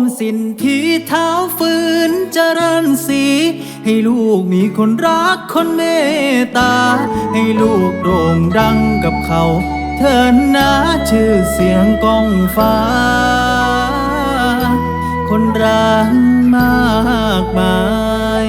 มสินที่เท้าฝืนเจริญสี ให้ลูกมีคนรักคนเมตตา ให้ลูกโด่งดังกับเขา เธอนะชื่อเสียงก้องฟ้า คนรักมากมาย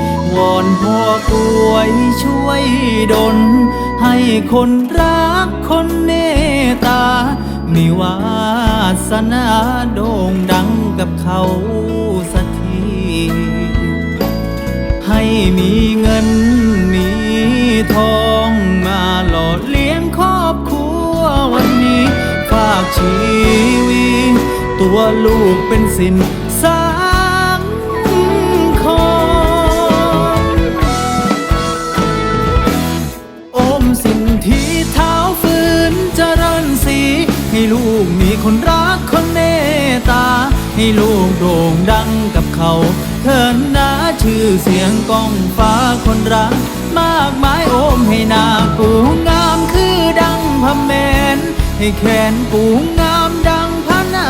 วอนพ่อกลวยช่วยดลให้คนรักคนเมตตา มีวาสนาโด่งดังกับเขาสักที ให้มีเงินมีทองมาหล่อเลี้ยงครอบครัววันนี้ ฝากชีวิตตัวลูกเป็นสิน ลูกมีคนรักคนเมตตา ให้ลูกโด่งดังกับเขา เถินนะชื่อเสียงก้องฟ้าคนรัก มากมายโอมให้นากูงามคือดังพระแมน ให้แขนกูงามดังพระนา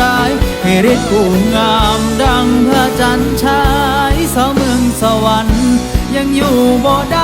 รายให้ฤทธิ์กูงามดังพระจันทร์ฉายสาวเมืองสวรรค์ยังอยู่บ่ได้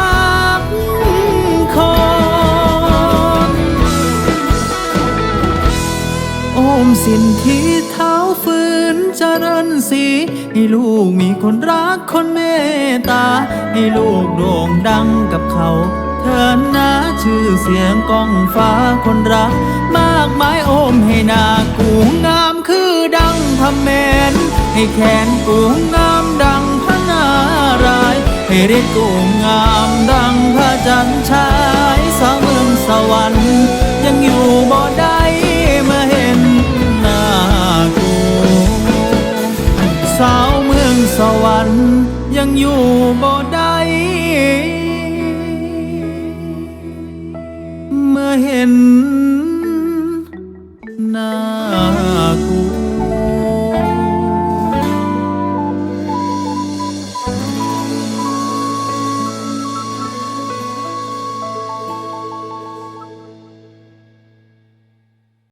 มสินที่เท้าฝืนเจริญสีให้ลูกมีคนรักคนเมตตา ให้ลูกโด่งดังกับเขา เธอนะชื่อเสียงก้องฟ้าคนรัก มากมายโอมให้นากูงามคือดังพระแมน ให้แขนกูงามดังพระนาราย ให้ฤทธิ์กูงามดังพระจัน สาวเมืองสวรรค์ ยังอยู่บ่ได้เมื่อเห็นนา